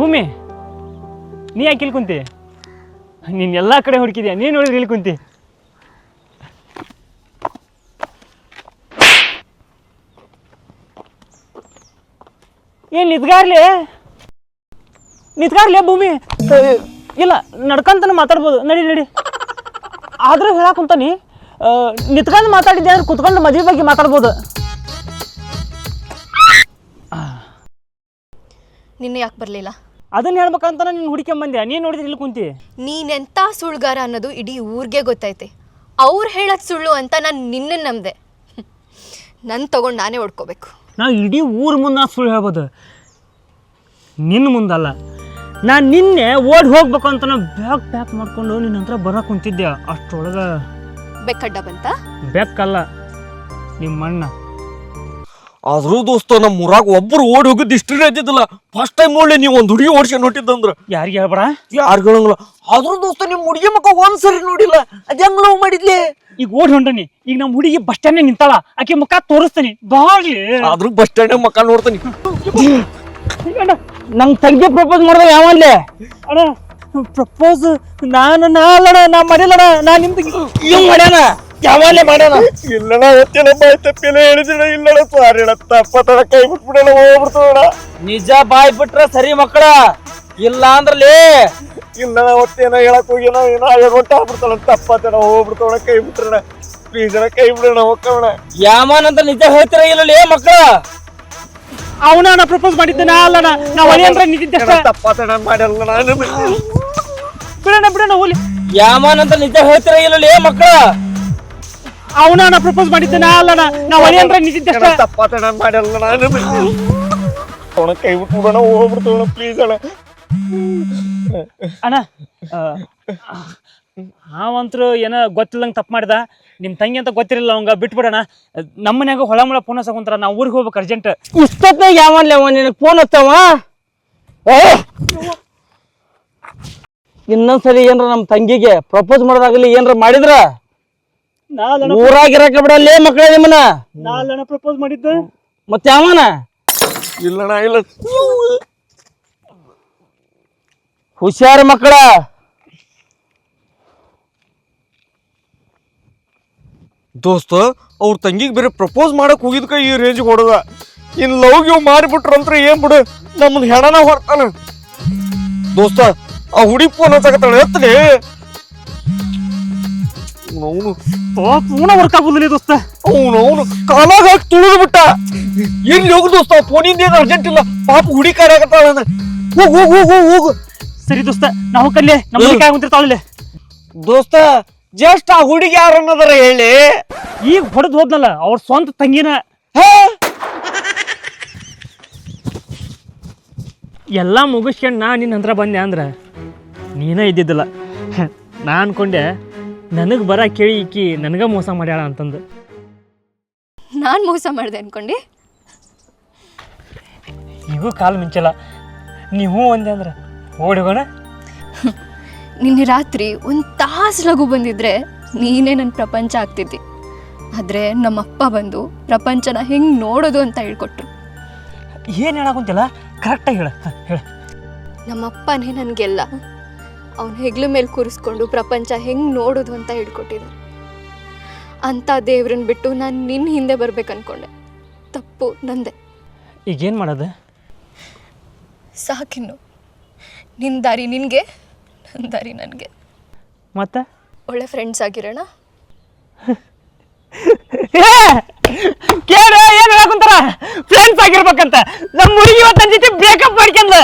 ಭೂಮಿ, ನೀ ಯಾಕೆ ಇಲ್ಲಿ ಕುಂತಿ? ನೀನು ಎಲ್ಲ ಕಡೆ ಹುಡುಕಿದ್ಯಾ? ನೀನು ನೋಡಿದ್ರೆ ಇಲ್ಲಿ ಕುಂತಿ. ಏನ್ ನಿತ್ಗಾರ್ಲಿ ನಿತ್ಗಾರ್ಲಿ ಭೂಮಿ? ಇಲ್ಲ, ನಡ್ಕಂತನ ಮಾತಾಡ್ಬೋದು. ನಡಿ ನಡಿ. ಆದ್ರೂ ಹೇಳಕ್ ಕುಂತಾನಿ. ನಿತ್ಕೊಂಡು ಮಾತಾಡಿದ್ದೆ ಅಂದ್ರೆ ಕುತ್ಕೊಂಡು ಮದುವೆ ಬಗ್ಗೆ ಮಾತಾಡ್ಬೋದು. ನಿನ್ನೆ ಯಾಕೆ ಬರಲಿಲ್ಲ? ಅದನ್ನ ಹೇಳ್ಬೇಕಂತ ನೀನು ಬಂದೆ ನೀನು ನೋಡಿದ್ರೆ ಇಲ್ಲಿ ಕುಂತಿ. ನೀನೆಂಥ ಸುಳ್ಗಾರ ಅನ್ನೋದು ಇಡೀ ಊರಿಗೆ ಗೊತ್ತೈತೆ. ಅವ್ರು ಹೇಳೋದು ಸುಳ್ಳು ಅಂತ ನಾನು ನಿನ್ನ ನಂಬಿದೆ. ನನ್ನ ತಗೊಂಡು ನಾನೇ ಹೊಡ್ಕೋಬೇಕು. ನಾ ಇಡೀ ಊರ ಮುಂದೆ ಸುಳ್ಳು ಹೇಳ್ಬೋದು. ನಿನ್ನ ಮುಂದಲ್ಲ. ನಾನು ನಿನ್ನೆ ಓಡಿ ಹೋಗ್ಬೇಕು ಅಂತ ನಾವು ಬ್ಯಾಗ್ ಪ್ಯಾಕ್ ಮಾಡ್ಕೊಂಡು ನಿನ್ನ ಹತ್ರ ಬರ ಕುಂತಿದ್ದೆ ಅಷ್ಟರೊಳಗೆ ಬೆಕ್ಕಡ್ಡ ಬಂತ? ಬೆಕ್ಕಲ್ಲ. ನಿಮ್ಮ ಅಣ್ಣ. ಆದ್ರೂ ದೋಸ್ತ ನಮ್ಮ ಊರಾಗ ಒಬ್ರು ಓಡಿ ಹೋಗಿದ್ದು ಇಷ್ಟು ಇದ್ದಿದ್ದಿಲ್ಲ ಫಸ್ಟ್ ಟೈಮ್ ನೋಡಿ ನೀವು ಒಂದು ಹುಡುಗಿ ಓಡಿಸ್ಕೊಂಡು ನೋಟಿದ್ದಂದ್ರ ಯಾರಿಗೆ ಹೇಳ್ಬೇಡ? ಯಾರು ಹೇಳಂಗಿಲ್ಲ. ಆದ್ರೂ ದೋಸ್ತ ನಿಮ್ಮ ಹುಡುಗಿ ಮಕ್ಕ ಒಂದ್ಸರಿ ನೋಡಿಲ್ಲ. ಅದ್ ಹೆಂಗ್ ಲವ್ ಮಾಡಿದ್ಲಿ? ಈಗ ಓಡಿ ಹೊಂಟನಿ. ಈಗ ನಮ್ಮ ಹುಡುಗಿ ಬಸ್ ಸ್ಟ್ಯಾಂಡ್ ನಿಂತಾಳ. ಆಕೆ ಮುಖ ತೋರಿಸ್ತೀನಿ. ಬಾಗ್ಲಿ. ಆದ್ರೂ ಬಸ್ ಸ್ಟ್ಯಾಂಡ್ ಮಕ್ಕ ನೋಡ್ತೇನೆ. ನಂಗೆ ತಂಗಿ ಪ್ರಪೋಸ್ ಮಾಡ್ದ ಯಾವಲ್ಲೇ ಅಣ್ಣ ಪ್ರಪೋಸ್ ನಾನು ನಾ ಅಲ್ಲಣ್ಣ ನಾ ಮಾಡಿಲ್ಲಣ ನಾ ನಿಮ್ದು ಇವ್ ಮಾಡ್ಯಾನ? ಯಾವಲ್ಲೇ ಮಾಡೋಣ. ಇಲ್ಲಣ ಹೊತ್ತಿನ ಬಾಯ್ ತಪ್ಪಿಲ್ಲ ಹೇಳಿದ್ರೆ ಇಲ್ಲಣ ಸಾರಿ ತಪ್ಪ ತಡ ಕೈ ಬಿಟ್ಬಿಡಣ ಹೋಗ್ಬಿಡ್ತೋಣ ನಿಜ ಬಾಯ್ ಬಿಟ್ರ ಸರಿ ಮಕ್ಕಳ. ಇಲ್ಲ ಲೇ ಇಲ್ಲಣ ಒತ್ತೇನ ಹೇಳಕ್ ಹೋಗಿನ ಏನೋ ಹೊಟ್ಟ ಆಗ್ಬಿಡ್ತಾಳ. ತಪ್ಪತ್ತಣ ಹೋಗ್ಬಿಡ್ತೋಣ ಕೈ ಬಿಟ್ರಣ ಪ್ಲೀಸ್ ಅಣ್ಣ ಕೈ ಬಿಡೋಣ ಹೋಗ್ಕವಣ ಯಾಮಾನ ಅಂತ ನಿಜ ಹೇಳ್ತೀರ ಇಲ್ಲಲೇ ಮಕ್ಕಳ? ಅವನ ನಾ ಪ್ರಪೋಸ್ ಮಾಡಿದ್ದೆ ನಾ ಅಲ್ಲಣ್ಣ. ನಾ ಒಲಿ ಅಂದ್ರೆ ನಿಂತಿದ್ದೆ ತಪ್ಪತ್ತಣ ಮಾಡಲ್ಲ ನಾನು. ಬಿಡೋಣ ಬಿಡೋಣ ಹೋಲಿ ಯಾಮನ್ ಅಂತ ನಿಜ ಹೇಳ್ತೀರ ಇಲ್ಲಲೇ ಮಕ್ಕಳ? ಅವನ ನಾ ಪ್ರಪೋಸ್ ಮಾಡಿದ್ದೆ ನಾ ಅಲ್ಲಣ್ಣ ನಾ ಒಲಿ ಅಂದ್ರೆ ನಿಂತಿದ್ದೆ ತಪ್ಪತ್ತಣ ಮಾಡಲ್ಲ ನಾನು. ಅವನ ಕೈ ಬಿಟ್ಬಿಡೋಣ ಹೋಗ್ಬಿಡ್ತೋಣ ಪ್ಲೀಸ್ ಅಣ್ಣ ಅಣ್ಣ. ಅವಂತ್ರು ಏನೋ ಗೊತ್ತಿಲ್ಲಂಗೆ ತಪ್ಪು ಮಾಡ್ದ. ನಿಮ್ಮ ತಂಗಿ ಅಂತ ಗೊತ್ತಿರಲಿಲ್ಲ ಅವಂಗ ಬಿಟ್ಬಿಡೋಣ. ನಮ್ಮ ಮನ್ಯಾಗ ಹೊಳ ಮುಳ ಫೋನ್ ಹಸಕೊಂತಾರ ನಾವು ಊರಿಗೆ ಹೋಗ್ಬೇಕು ಅರ್ಜೆಂಟ್ ಇಷ್ಟೊತ್ನಾಗ ಯಾವನ್ಲೆ ಅವ ನಿನಗೆ ಫೋನ್ ಹತ್ತವ? ಇನ್ನೊಂದ್ಸರಿ ಏನ್ರ ನಮ್ಮ ತಂಗಿಗೆ ಪ್ರಪೋಸ್ ಮಾಡೋದಾಗಲಿ ಏನ್ರ ಮಾಡಿದ್ರ? ಊರಾಗ ಇರಕ ಬಿಡಲ್ಲೇ ಮಕ್ಕಳ ನಿಮ್ಮನ್ನ. ನಾ ಅಲ್ಲಣ್ಣ ಪ್ರಪೋಸ್ ಮಾಡಿದ್ದು. ಮತ್ತೆ ಯಾವನ? ಇಲ್ಲಣ್ಣ ಇಲ್ಲ. ಹುಷಾರ ಮಕ್ಕಳ. ದೋಸ್ತ ಅವ್ರ ತಂಗಿಗೆ ಬೇರೆ ಪ್ರಪೋಸ್ ಮಾಡಕ್ ಹೋಗಿದ್ಕ ಈ ರೇಂಜ್ ಹೊಡೆದ. ಇನ್ ಲವ್ ಗಿವ್ ಮಾಡಿಬಿಟ್ರಂತ್ರ ಏನ್ ಬಿಡು ನಮ್ಮ ಹೆಣನ ಹೊರತಾನ. ದೋಸ್ತ ಆ ಹುಡಿ ಫೋನ್ ಹಚ್ಚಕತ್ತಾಳ ಎತ್ತಲಿ. ಅವನು? ಪೂನ ವರ್ಕ್ ಆಗುದಿಲ್ಲ ದೋಸ್ತ. ಅವನು ಅವನು ಕಾಲಾಗ ಹಾಕಿ ತುಳಿದು ಬಿಟ್ಟ. ಎಲ್ಲಿ ಹೋಗು ದೋಸ್ತ ಫೋನಿಂದ ಏನು ಅರ್ಜೆಂಟ್ ಇಲ್ಲ. ಪಾಪ ಹುಡಿ ಕಾರ್ಯಾಗತ್ತಾಳ ಹೋಗು ಹೋಗು ಹೋಗು ಹೋಗು. ಸರಿ ದೋಸ್ತ ನಾವು ಕಲ್ಲೇ ನಮ್ಮ ಮನೆ ಕಾಯ ದೋಸ್ತ ಜಸ್ಟ್ ಆ ಹುಡುಗಿ ಯಾರು ಅನ್ನೋದಾರ ಹೇಳಿ. ಈಗ ಹೊಡೆದು ಹೋದ್ನಲ್ಲ ಅವ್ರ ಸ್ವಂತ ತಂಗಿನ. ಎಲ್ಲ ಮುಗಿಸ್ಕೊಂಡು ನಾ ನಿನ್ನ ಹತ್ರ ಬಂದೆ ಅಂದ್ರೆ ನೀನೇ ಇದ್ದಿದ್ದಿಲ್ಲ. ನಾ ಅನ್ಕೊಂಡೆ ನನಗೆ ಬರ ಕೇಳಿ ಈಕಿ ನನಗ ಮೋಸ ಮಾಡ್ಯಾಳ ಅಂತಂದು. ನಾನು ಮೋಸ ಮಾಡಿದೆ ಅನ್ಕೊಂಡು? ನೀವು ಕಾಲು ಮಿಂಚಲ್ಲ. ನೀವು ಒಂದೇ ಅಂದ್ರೆ ಓಡಿ ಹೋಗೋಣ. ನಿನ್ನೆ ರಾತ್ರಿ ಒಂದು ತಾಸು ಲಘು ಬಂದಿದ್ರೆ ನೀನೇ ನನ್ನ ಪ್ರಪಂಚ ಆಗ್ತಿದ್ದಿ. ಆದರೆ ನಮ್ಮಪ್ಪ ಬಂದು ಪ್ರಪಂಚನ ಹೆಂಗೆ ನೋಡೋದು ಅಂತ ಹೇಳ್ಕೊಟ್ರು. ಏನು ಹೇಳಕ್ಕಂತಿಲ್ಲ ಕರೆಕ್ಟಾಗಿ ಹೇಳ. ಹೇಳ. ನಮ್ಮಪ್ಪನೇ ನನಗೆಲ್ಲ ಅವನ ಹೆಗ್ಲ ಮೇಲೆ ಕೂರಿಸ್ಕೊಂಡು ಪ್ರಪಂಚ ಹೆಂಗೆ ನೋಡೋದು ಅಂತ ಹೇಳ್ಕೊಟ್ಟಿದ್ದಾರೆ ಅಂಥ ದೇವ್ರನ್ನ ಬಿಟ್ಟು ನಾನು ನಿನ್ನ ಹಿಂದೆ ಬರ್ಬೇಕು ಅನ್ಕೊಂಡೆ ತಪ್ಪು ನಂದೆ. ಈಗೇನು ಮಾಡೋದು? ಸಾಕಿನ್ನು. ನಿನ್ನ ದಾರಿ ನಿನಗೆ ನನ್ನ ದಾರಿ ನನಗೆ. ಮತ್ತೆ? ಒಳ್ಳೆ ಫ್ರೆಂಡ್ಸ್ ಆಗಿರೋಣ? ಕೇಳ ಏನು ಹೇಳಕುಂತಾರ ಫ್ರೆಂಡ್ಸ್ ಆಗಿರ್ಬೇಕಂತ. ನಮ್ಮ ಹುಡುಗಿ ಇವತ್ತು ನನ್ನ ಜೊತೆ ಬ್ರೇಕಪ್ ಮಾಡ್ಕೊಂಡ್ಲ.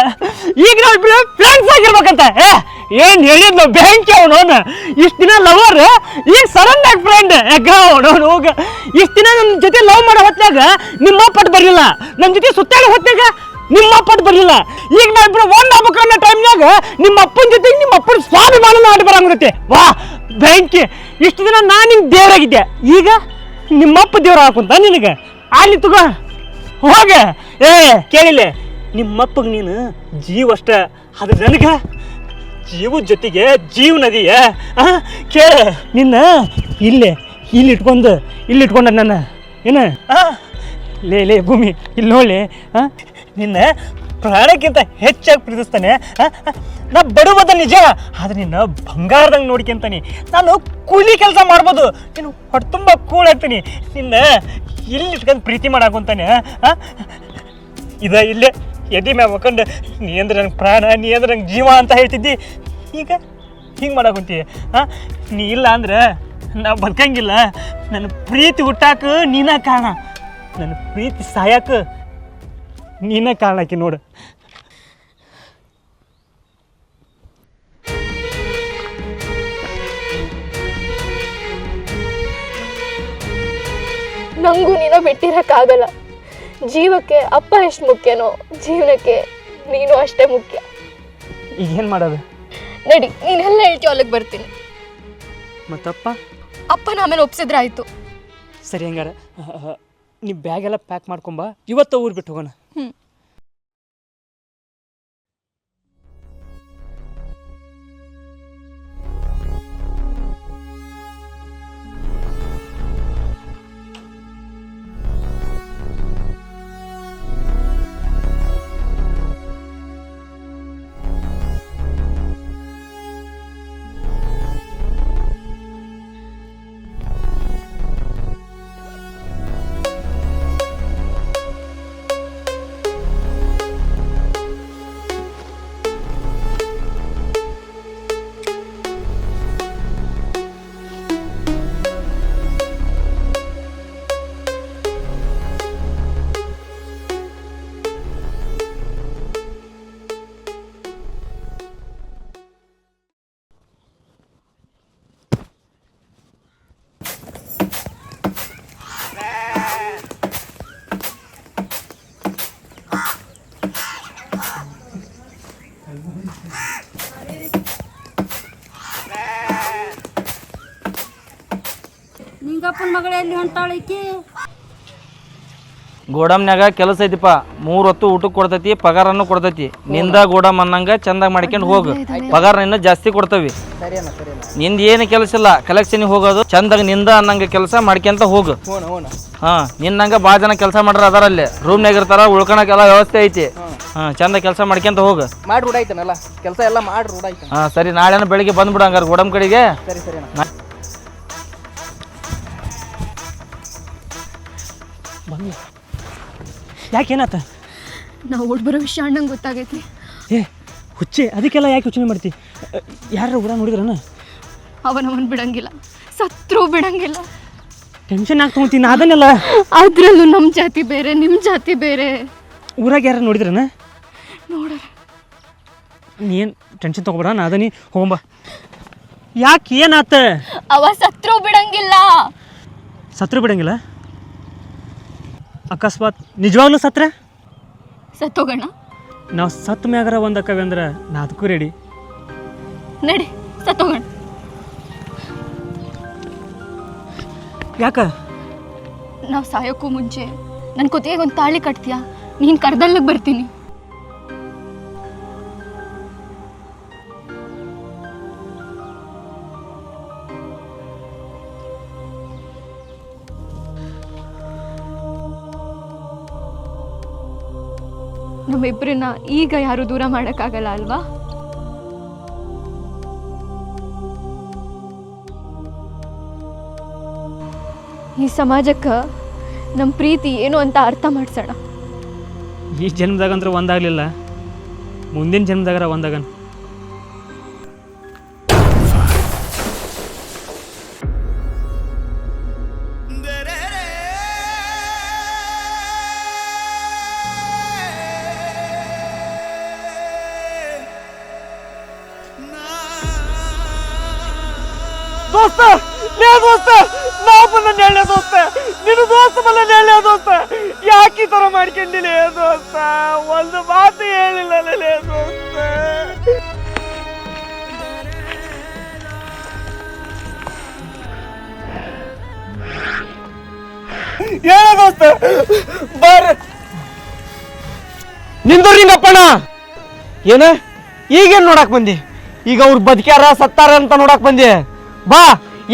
ಈಗ ನಾವು ಫ್ರೆಂಡ್ಸ್ ಆಗಿರ್ಬೇಕಂತ. ಏ! ಏನ್ ಹೇಳಿದ್ನು ಬ್ಯಾಂಕ್ ಅವನು ಇಷ್ಟ ದಿನ ಲವರ್ ಈಗ ಸಡನ್ ಆಗಿ ಫ್ರೆಂಡ್ ಯಾಕ ಅವನು ಹೋಗ. ಇಷ್ಟ ದಿನ ನನ್ನ ಜೊತೆ ಲವ್ ಮಾಡೋ ಹೊತ್ತಾಗ ನಿಮ್ಮ ಪಟ್ಟು ಬರಲಿಲ್ಲ. ನನ್ನ ಜೊತೆ ಸುತ್ತಾಡೋ ಹೊತ್ತಾಗ ನಿಮ್ಮ ಪಟ್ಟು ಬರಲಿಲ್ಲ. ಈಗ ನಾವಿಬ್ರು ಒಂದ್ ಆಗ್ಬೇಕು ಅನ್ನೋ ಟೈಮ್ನಾಗ ನಿಮ್ಮ ಅಪ್ಪನ ಜೊತೆಗೆ ನಿಮ್ಮ ಅಪ್ಪನ ಸ್ವಾಭಿಮಾನ ಆಡಿ ಬರಂಗಿರುತ್ತೆ ವಾ, ಬ್ಯಾಂಕಿ, ಇಷ್ಟು ದಿನ ನಾನು ನಿಂಗೆ ದೇವರಾಗಿದ್ದೆ. ಈಗ ನಿಮ್ಮಪ್ಪ ದೇವ್ರ ಹಾಕುಂತ ನಿನಗೆ. ಅಲ್ಲಿ ತಗೋ, ಹೋಗ. ಏ ಕೇಳಿಲ್ಲ ನಿಮ್ಮಪ್ಪಗೆ ನೀನು ಜೀವಷ್ಟ ಅದು ನನಗೆ ಜೀವದ ಜೊತೆಗೆ ಜೀವ ನದಿಯ ಆ? ಕೇಳ. ನಿನ್ನ ಇಲ್ಲೇ ಇಲ್ಲಿ ಇಟ್ಕೊಂಡು ಇಲ್ಲಿ ಇಟ್ಕೊಂಡ ನನ್ನ. ಏನ? ಲೇ ಲೇ ಭೂಮಿ ಇಲ್ಲಿ ನೋಡಿ ನಿನ್ನ ಪ್ರಾಣಕ್ಕಿಂತ ಹೆಚ್ಚಾಗಿ ಪ್ರೀತಿಸ್ತಾನೆ ನಾ ಬಡವದ ನಿಜ ಆದ್ರೆ ನಿನ್ನ ಬಂಗಾರದಂಗೆ ನೋಡ್ಕೊಂತಾನೆ ನಾನು ಕೂಲಿ ಕೆಲಸ ಮಾಡ್ಬೋದು ನೀನು ಹೊಟ್ಟೆ ತುಂಬ ಕೂಲ್ ಆಗ್ತೀನಿ. ನಿನ್ನ ಇಲ್ಲಿ ಇಟ್ಕೊಂಡು ಪ್ರೀತಿ ಮಾಡಾಕೊಂತಾನೆ ಹಾಂ ಇದ ಇಲ್ಲೇ. ಎದೆ ಮ್ಯಾಗ ಹಾಕೊಂಡು ನೀ ಅಂದ್ರೆ ನಂಗೆ ಪ್ರಾಣ, ನೀ ಅಂದ್ರೆ ನಂಗೆ ಜೀವ ಅಂತ ಹೇಳ್ತಿದ್ದಿ. ಈಗ ಹಿಂಗೆ ಮಾಡಾಕೊಂತಿ ಹಾಂ ನೀ ಇಲ್ಲ ಅಂದ್ರೆ ನಾ ಬದುಕಂಗಿಲ್ಲ. ನನ್ನ ಪ್ರೀತಿ ಹುಟ್ಟಾಕ ನೀನ ಕಾರಣ. ನನ್ನ ಪ್ರೀತಿ ಸಾಯಕ ನೀನ ಆಕಿ ನೋಡು. ನಂಗೂ ನೀನ ಬಿಟ್ಟಿರಕ್ಕಾಗಲ್ಲ. ಜೀವಕ್ಕೆ ಅಪ್ಪ ಎಷ್ಟು ಮುಖ್ಯನೋ ಜೀವನಕ್ಕೆ ನೀನು ಅಷ್ಟೇ ಮುಖ್ಯ. ಈಗ ಏನು ಮಾಡೋದು? ನಡಿ ನೀನೆಲ್ಲ ಹೇಳ್ತೀವಿ ಅಲ್ಲಿಗೆ ಬರ್ತೀನಿ. ಮತ್ತಪ್ಪ? ಅಪ್ಪನ ಆಮೇಲೆ ಒಪ್ಸಿದ್ರೆ ಆಯಿತು. ಸರಿ ಹಂಗಾರ ನೀ ಬ್ಯಾಗೆಲ್ಲ ಪ್ಯಾಕ್ ಮಾಡ್ಕೊಂಬ ಇವತ್ತು ಊರು ಬಿಟ್ಟು ಹೋಗೋಣ. ಹ್ಮ್. ನಿಂಗಪ್ಪನ ಮಗಳು ಎಲ್ಲಿ ಹೊಂಟಾಳೈಕಿ ಗೋಡಮ್ನ್ಯಾಗ ಕೆಲಸ ಐತಿಪ್ಪ. ಮೂರ್ ಹೊತ್ತು ಊಟಕ್ಕೆ ಕೊಡ್ತೈತಿ ಪಗಾರನ್ನು ಕೊಡ್ತೈತಿ. ನಿಂದ ಗೋಡಮ್ ಅನ್ನಂಗ ಚಂದಾಗ ಮಾಡ್ಕೊಂಡು ಹೋಗು. ಪಗಾರ ನಿನ್ನ ಜಾಸ್ತಿ ಕೊಡ್ತವಿ. ನಿಂದ ಏನು ಕೆಲಸ ಇಲ್ಲ ಕಲೆಕ್ಷನ್ ಹೋಗೋದು ಚಂದಾಗ ನಿಂದ ಅನ್ನಂಗ ಕೆಲಸ ಮಾಡ್ಕೊಂತ ಹೋಗು. ಹಾ ನಿನ್ನಂಗ ಭಾಳ ಜನ ಕೆಲಸ ಮಾಡ್ರ ಅದಾರಲ್ಲಿ. ರೂಮ್ನಾಗ ಇರ್ತಾರ ಉಳ್ಕೊಳಕ್ಕೆಲ್ಲ ವ್ಯವಸ್ಥೆ ಐತಿ. ಹಾ ಚಂದ ಕೆಲಸ ಮಾಡ್ಕೊಂತ ಹೋಗು. ಮಾಡಿ ರೂಢ ಕೆಲಸ ಎಲ್ಲ ಮಾಡಿ ರೂಢ ಹಾ ಸರಿ ನಾಳೆನ ಬೆಳಿಗ್ಗೆ ಬಂದ್ಬಿಡು ಹಂಗಾರ ಗೋಡಮ್ ಕಡೆಗೆ. ಸರಿ ಸರಿ ಯಾಕೇನಾತ ನಾವು ಓಡ್ಬರೋ ವಿಷಯ ಅಣ್ಣಂಗೆ ಗೊತ್ತಾಗೈತಿ. ಏ ಹುಚ್ಚೆ ಅದಕ್ಕೆಲ್ಲ ಯಾಕೆ ಯೋಚನೆ ಮಾಡ್ತಿ? ಯಾರು ಊರ ನೋಡಿದ್ರನ? ಅವನವನ್ ಬಿಡಂಗಿಲ್ಲ ಸತ್ರು ಬಿಡಂಗಿಲ್ಲ. ಟೆನ್ಷನ್ ಆಗಿ ನಾ ಅದನ್ನೆಲ್ಲ ಅದ್ರಲ್ಲೂ ನಮ್ಮ ಜಾತಿ ಬೇರೆ ನಿಮ್ಮ ಜಾತಿ ಬೇರೆ. ಊರಾಗ ಯಾರು ನೋಡಿದ್ರನ? ನೋಡ್ರ ನೀನು ಟೆನ್ಷನ್ ತಗೋಬೇಡ ನಾ ಅದನಿ ಹೋಗಂಬ. ಯಾಕೆ ಏನಾತ? ಅವ ಸತ್ರು ಬಿಡಂಗಿಲ್ಲ. ಸತ್ರು ಬಿಡಂಗಿಲ್ಲ? ಅಕಸ್ಮಾತ್ ನಿಜವಾಗ್ಲೂ ಸತ್ರೆ? ಸತ್ತೋಗೋಣ ನಾವು ಸತ್ ಮ್ಯಾಗರ ಒಂದು ಅಕ್ಕವಿ ಅಂದ್ರೆ ನಾ ಅದಕ್ಕೂ ರೆಡಿ. ನಡಿ ಸತ್ತೋಗೋಣ ಯಾಕ? ನಾವು ಸಾಯೋಕ್ಕೂ ಮುಂಚೆ ನನ್ನ ಕುತ್ತಿಗೆ ಒಂದು ತಾಳಿ ಕಟ್ತೀಯಾ? ನೀನು ಕರ್ದಲ್ಲಿಗೆ ಬರ್ತೀನಿ. ನಮ್ಮಿಬ್ಬರನ್ನ ಈಗ ಯಾರು ದೂರ ಮಾಡೋಕ್ಕಾಗಲ್ಲ ಅಲ್ವಾ? ಈ ಸಮಾಜಕ್ಕೆ ನಮ್ಮ ಪ್ರೀತಿ ಏನು ಅಂತ ಅರ್ಥ ಮಾಡ್ಸೋಣ. ಈ ಜನ್ಮದಾಗಂದ್ರೆ ಒಂದಾಗಲಿಲ್ಲ. ಮುಂದಿನ ಜನ್ಮದಾಗರ ಒಂದಾಗನ್. ದೋಸ್ತ, ಲೇ ದೋಸ್ತ ನಾ ಬಂದ ದೋಸ್ತ, ನಿನ್ನ ದೋಸ್ತ ಬಂದ ನೆಳ್ಳೆ ದೋಸ್ತ. ಯಾಕೆ ಈ ಥರ ಮಾಡ್ಕೊಂಡಿಲ್ಲ ದೋಸ್ತ? ಒಂದು ಮಾತು ಹೇಳಿಲ್ಲ ಲೇ ದೋಸ್ತ. ಹೇಳ ದೋಸ್ತ ನಿಂದು ಏನ? ಈಗೇನ್ ನೋಡಕ್ ಬಂದಿ? ಈಗ ಅವ್ರು ಬದುಕ್ಯಾರ, ಸತ್ತಾರ ಅಂತ ನೋಡಕ್ ಬಂದಿ? ಬಾ,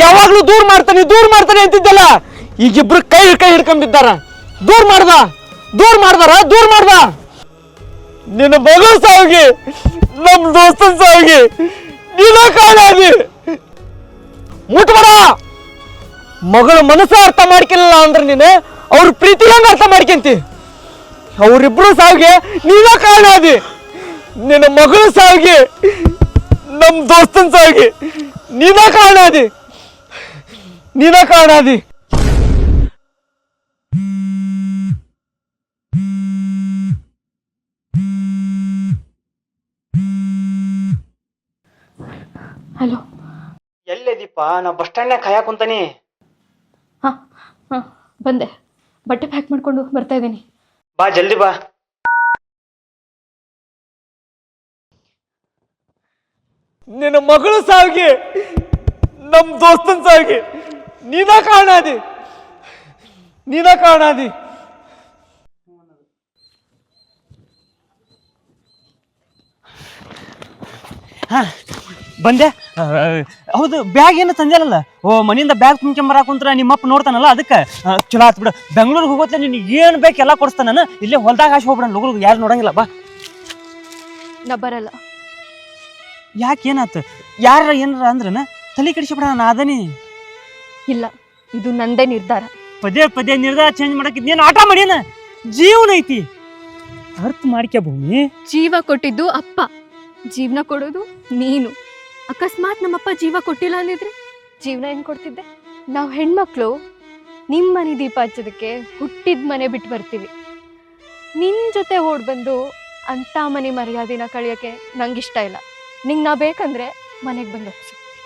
ಯಾವಾಗ್ಲೂ ದೂರ ಮಾಡ್ತಾನೆ ದೂರ ಮಾಡ್ತಾನೆ ಅಂತಿದ್ದಲ್ಲ. ಈಗಿಬ್ರು ಕೈ ಕೈ ಹಿಡ್ಕೊಂಡಿದ್ದಾರ ದೂರ ಮಾಡ್ದ, ದೂರ ಮಾಡ್ದಾರ, ದೂರ ಮಾಡ್ದ. ನಿನ್ನ ಮಗು ಸಾವಿಗೆ, ನಮ್ ದೋಸ್ತನ್ ಸಾವಿಗೆ, ನೀನ ಕಾಣಿ ಮುಟ್ಬಡ. ಮಗಳ ಮನಸ್ಸ ಅರ್ಥ ಮಾಡ್ಕಿಲ್ಲ ಅಂದ್ರೆ ನೀನು ಅವ್ರ ಪ್ರೀತಿ ಹೆಂಗ ಅರ್ಥ ಮಾಡ್ಕೊಂತಿ? ಅವರಿಬ್ರು ಸಾವಿಗೆ ನೀನ ಕಾಣಾದಿ ನಿನ್ನ ಮಗಳ ಸಾವಿಗೆ, ನಮ್ ದೋಸ್ತನ್ ಸಾವಿಗೆ. ನೀನ ಕಾಣಾದಿ. ನೀನ ಕಾಣಾದಿ. ಹಲೋ. ಎಲ್ಲೆದಿಪ್ಪ? ನಾ ಬಸ್ ಸ್ಟ್ಯಾಂಡ್ನಾಗ ಕಾಯಕ್ ಕುಂತಾನಿ. ಹಾಂ ಹಾಂ ಬಂದೆ. ಬಟ್ಟೆ ಪ್ಯಾಕ್ ಮಾಡಿಕೊಂಡು ಬರ್ತಾ ಇದ್ದೀನಿ. ಬಾ ಜಲ್ದಿ ಬಾ. ನಿನ್ನ ಮಗಳ ಸಾವಿಗೆ ನಮ್ಮ ದೋಸ್ತನ ಸಾವಿಗೆ ನೀನ ಕಾಣಾದಿ. ನೀನ ಕಾಣಾದಿ. ಬಂದೆ. ಆ, ಹೌದು ಬ್ಯಾಗ್ ಏನು ತಂದಿರಲ್ಲ ಓ ಮನೆಯಿಂದ ಬ್ಯಾಗ್ ತುಂಬ್ಕೊಂಬರಾಕ್ ಕುಂತ್ರ ನಿಮ್ಮಪ್ಪ ನೋಡ್ತಾನಲ್ಲ ಅದಕ್ಕೆ. ಚಲೋ ಆತ್ ಬಿಡು. ಬೆಂಗಳೂರಿಗೆ ಹೋಗೋತ್ಲೆ ನಿನಗೆ ಏನು ಬೇಕು ಎಲ್ಲ ಕೊಡಿಸ್ತಾನ ನಾನು. ಇಲ್ಲೇ ಹೊಲ್ದಾಗ ಹಾಸಿ ಹೋಗ್ಬಿಡ ಲಗುರು ಯಾರು ನೋಡಂಗಿಲ್ಲ ಬಾ. ನಾ ಬರಲ್ಲ. ಯಾಕೆ ಏನಾತ? ಯಾರ ಏನಾರ ಅಂದ್ರನ ತಲೆ ಕೆಡಿಸ್ಬಿಡ ನಾ ಅದನಿ ಇಲ್ಲ ಇದು ನಂದೇ ನಿರ್ಧಾರ. ಪದೇ ಪದೇ ನಿರ್ಧಾರ ಚೇಂಜ್ ಮಾಡಕ್ಕೆ ನೀನು ಆಟ ಮಾಡ್ಯಾನ ಜೀವನ ಐತಿ. ಅರ್ಥ ಮಾಡ್ಕ್ಯ ಭೂಮಿ. ಜೀವ ಕೊಟ್ಟಿದ್ದು ಅಪ್ಪ. ಜೀವನ ಕೊಡೋದು ನೀನು. ಅಕಸ್ಮಾತ್ ನಮ್ಮಪ್ಪ ಜೀವ ಕೊಟ್ಟಿಲ್ಲ ಅಂದಿದ್ರೆ? ಜೀವನ ಹೆಂಗ್ ಕೊಡ್ತಿದ್ದೆ? ನಾವು ಹೆಣ್ಮಕ್ಳು ನಿಮ್ಮ ಮನೆ ದೀಪ ಹಚ್ಚೋದಕ್ಕೆ ಹುಟ್ಟಿದ ಮನೆ ಬಿಟ್ಟು ಬರ್ತೀವಿ. ನಿನ್ನ ಜೊತೆ ಓಡ್ ಬಂದು ಅಂಥ ಮನೆ ಮರ್ಯಾದೆನ ಕಳಿಯೋಕ್ಕೆ ನಂಗಿಷ್ಟ ಇಲ್ಲ. ನಿಂಗೆ ನಾ ಬೇಕಂದ್ರೆ ಮನೆಗೆ ಬಂದು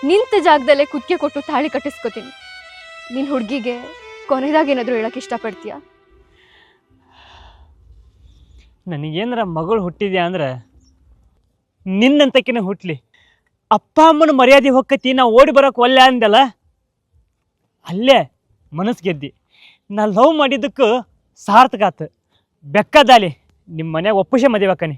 ನಿಂತ ಜಾಗದಲ್ಲೇ ಕುತ್ತಿಗೆ ಕೊಟ್ಟು ತಾಳಿ ಕಟ್ಟಿಸ್ಕೊತೀನಿ. ನಿನ್ನ ಹುಡುಗಿಗೆ ಕೊನೆದಾಗ ಏನಾದರೂ ಹೇಳಕ್ಕೆ ಇಷ್ಟಪಡ್ತೀಯ? ನನಗೇನಾರ ಮಗಳು ಹುಟ್ಟಿದ್ಯಾ ಅಂದ್ರೆ ನಿನ್ನಂತಕಿನ ಹುಟ್ಲಿ. ಅಪ್ಪ ಅಮ್ಮನ ಮರ್ಯಾದೆ ಹೊಕ್ಕತಿ ನಾ ಓಡಿ ಬರೋಕೆ ಒಲ್ಲೆ ಅಂದಲ್ಲ ಅಲ್ಲೇ ಮನಸ್ಸು ಗೆದ್ದಿ. ನಾ ಲವ್ ಮಾಡಿದ್ದಕ್ಕೂ ಸಾರ್ಥಕ ಆತು. ಬೆಕ್ಕದಾಲಿ ನಿಮ್ಮ ಮನೆಯಾಗ ಒಪ್ಪಿಸೇ ಮದುವೆ ಹಾಯ್